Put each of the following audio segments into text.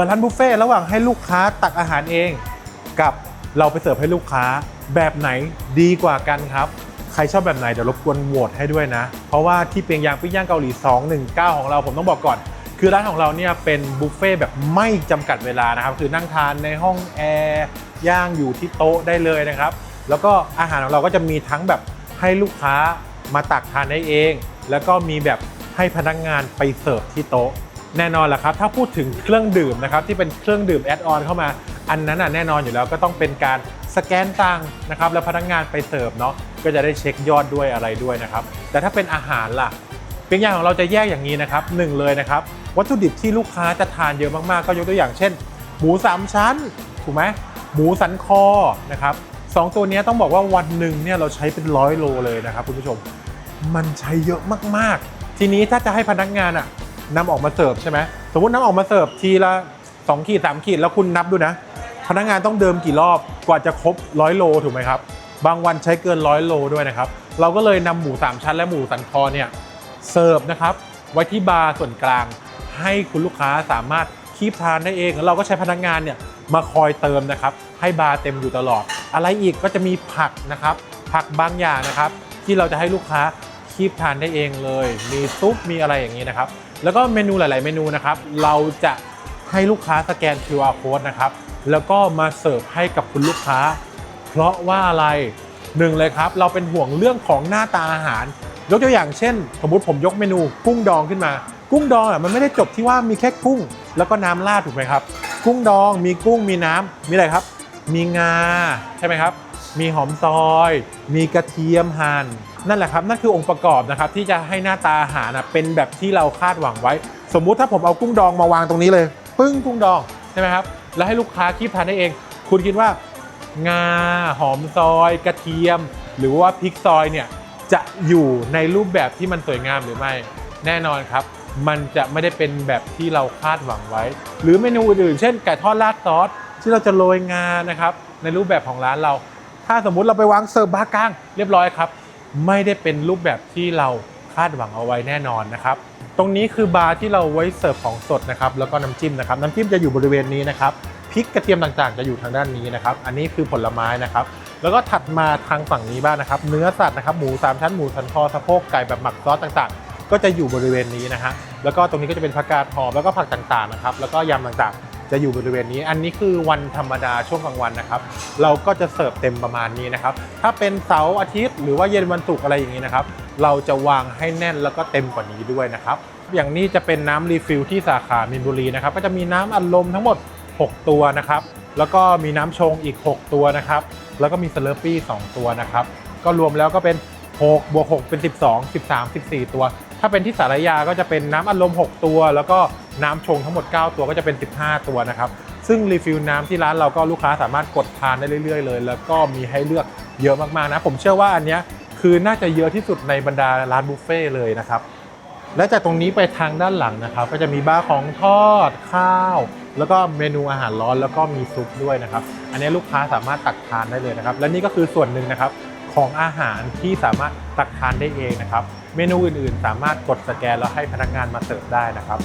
ปิดร้านบุฟเฟ่ระหว่างให้ลูกค้าตักอาหารเอง กับเราไปเสิร์ฟให้ลูกค้าแบบไหนดีกว่ากันครับ ใครชอบแบบไหนเดี๋ยวรบกวนโหวตให้ด้วยนะ เพราะว่าที่เปียงยางปิ้งย่างเกาหลี 219 ของเราผมต้องบอกก่อน คือร้านของเราเนี่ยเป็นบุฟเฟ่แบบไม่จำกัดเวลานะครับ คือนั่งทานในห้องแอร์ย่างอยู่ที่โต๊ะได้เลยนะครับ แล้วก็อาหารของเราก็จะมีทั้งแบบให้ลูกค้ามาตักทานได้เอง แล้วก็มีแบบให้พนักงานไปเสิร์ฟที่โต๊ะ แน่นอนแหละครับ ถ้าพูดถึงเครื่องดื่มนะครับที่เป็นเครื่องดื่มแอดออนเข้ามา อันนั้นน่ะแน่นอนอยู่แล้วก็ต้องเป็นการสแกนตังนะครับแล้วพนักงานไปเสิร์ฟเนาะก็จะได้เช็คยอดด้วยอะไรด้วยนะครับ แต่ถ้าเป็นอาหารล่ะเป็นอย่างของเราจะแยกอย่างนี้นะครับหนึ่งเลยนะครับ วัตถุดิบที่ลูกค้าจะทานเยอะมากๆ ก็ยกตัวอย่างเช่น หมูสามชั้นถูกไหมหมูสันคอนะครับสองตัวนี้ต้องบอกว่าวันหนึ่งเนี่ยเราใช้เป็นร้อยโลเลยนะครับคุณผู้ชม มันใช้เยอะมากๆ ทีนี้ถ้าจะให้พนักงานอะ นำออกมาเสิร์ฟใช่ไหมสมมตินำออกมาเสิร์ฟทีละ2ขีด3ขีดแล้วคุณนับดูนะ พนักงานต้องเดิมกี่รอบกว่าจะครบร้อยโลถูกไหมครับ บางวันใช้เกินร้อยโลด้วยนะครับ เราก็เลยนำหมูสามชั้นและหมูสันคอเนี่ยเสิร์ฟนะครับไว้ที่บาร์ส่วนกลาง ให้คุณลูกค้าสามารถคีบทานได้เองแล้วเราก็ใช้พนักงานเนี่ยมาคอยเติมนะครับ ให้บาร์เต็มอยู่ตลอด อะไรอีกก็จะมีผักนะครับ ผักบางอย่างนะครับ ที่เราจะให้ลูกค้า คีบทานได้เองเลย มีซุปมีอะไรอย่างนี้นะครับ แล้วก็เมนูหลาย ๆ เมนูนะครับ เราจะให้ลูกค้าสแกน QR code นะครับ แล้วก็มาเสิร์ฟให้กับคุณลูกค้า เพราะว่าอะไรหนึ่งเลยครับ เราเป็นห่วงเรื่องของหน้าตาอาหาร ยกตัวอย่างเช่น สมมติผมยกเมนูกุ้งดองขึ้นมา กุ้งดองอะมันไม่ได้จบที่ว่ามีแค่กุ้ง แล้วก็น้ำราดถูกไหมครับ กุ้งดองมีกุ้งมีน้ำมีอะไรครับ มีงาใช่ไหมครับ มีหอมซอย มีกระเทียมหั่น นั่นแหละครับนั่นคือองค์ประกอบนะครับที่จะให้หน้าตาอาหารนะเป็นแบบที่เราคาดหวังไว้ สมมุติถ้าผมเอากุ้งดองมาวางตรงนี้เลย ปึ้งกุ้งดองใช่ไหมครับแล้วให้ลูกค้าคีบทานได้เอง คุณคิดว่างาหอมซอย กระเทียม หรือว่าพริกซอยเนี่ยจะอยู่ในรูปแบบที่มันสวยงามหรือไม่ แน่นอนครับ มันจะไม่ได้เป็นแบบที่เราคาดหวังไว้ หรือเมนูอื่นๆเช่นไก่ทอดราดซอสที่เราจะโรยงานะครับในรูปแบบของร้านเรา ถ้าสมมุติเราไปวางเสิร์ฟบาร์กลางเรียบร้อยครับ ไม่ได้เป็นรูปแบบที่เราคาดหวังเอาไว้แน่นอนนะครับ ตรงนี้คือบาร์ที่เราไว้เสิร์ฟของสดนะครับแล้วก็น้ำจิ้มนะครับน้ำจิ้มจะอยู่บริเวณนี้นะครับพริกกระเทียมต่างๆ จะอยู่ทางด้านนี้นะครับ อันนี้คือผลไม้นะครับ แล้วก็ถัดมาทางฝั่งนี้บ้างนะครับ เนื้อสัตว์นะครับ หมูสามชั้น หมูสันคอสะโพก ไก่แบบหมักซอสต่างๆ ก็จะอยู่บริเวณนี้นะฮะ แล้วก็ตรงนี้ก็จะเป็นผักกาดหอม แล้วก็ผักต่างๆนะครับ แล้วก็ยำต่างๆ จะอยู่บริเวณนี้ อันนี้คือวันธรรมดาช่วงกลางวันนะครับ เราก็จะเสิร์ฟเต็มประมาณนี้นะครับ ถ้าเป็นเสาร์อาทิตย์หรือว่าเย็นวันศุกร์อะไรอย่างนี้นะครับ เราจะวางให้แน่นแล้วก็เต็มกว่านี้ด้วยนะครับ อย่างนี้จะเป็นน้ำรีฟิลที่สาขามินบุรีนะครับ ก็จะมีน้ำอัดลมทั้งหมด 6 ตัวนะครับ แล้วก็มีน้ำชงอีก 6 ตัวนะครับ แล้วก็มีสเลอร์ปี้2ตัวนะครับ ก็รวมแล้วก็เป็น6บวก6เป็น 12 13 14 ตัว ถ้าเป็นที่สารยาก็จะเป็นน้ำอัดลม6ตัว แล้วก็น้ำชงทั้งหมด 9 ตัวก็จะเป็น 15 ตัวนะครับ ซึ่งรีฟิลน้ำที่ร้านเราก็ลูกค้าสามารถกดทานได้เรื่อยๆเลย แล้วก็มีให้เลือกเยอะมากๆนะ ผมเชื่อว่าอันเนี้ยคือน่าจะเยอะที่สุดในบรรดาร้านบุฟเฟ่เลยนะครับ และจากตรงนี้ไปทางด้านหลังนะครับ ก็จะมีบาร์ของทอดข้าว แล้วก็เมนูอาหารร้อนแล้วก็มีซุปด้วยนะครับ อันนี้ลูกค้าสามารถตักทานได้เลยนะครับ และนี่ก็คือส่วนหนึ่งนะครับของอาหารที่สามารถตักทานได้เองนะครับ เมนูอื่นๆ สามารถกดสแกนแล้วให้พนักงานมาเสิร์ฟได้นะครับ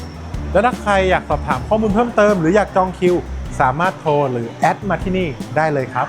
แล้วถ้าใครอยากสอบถามข้อมูลเพิ่มเติม หรืออยากจองคิว สามารถโทรหรือแอดมาที่นี่ได้เลยครับ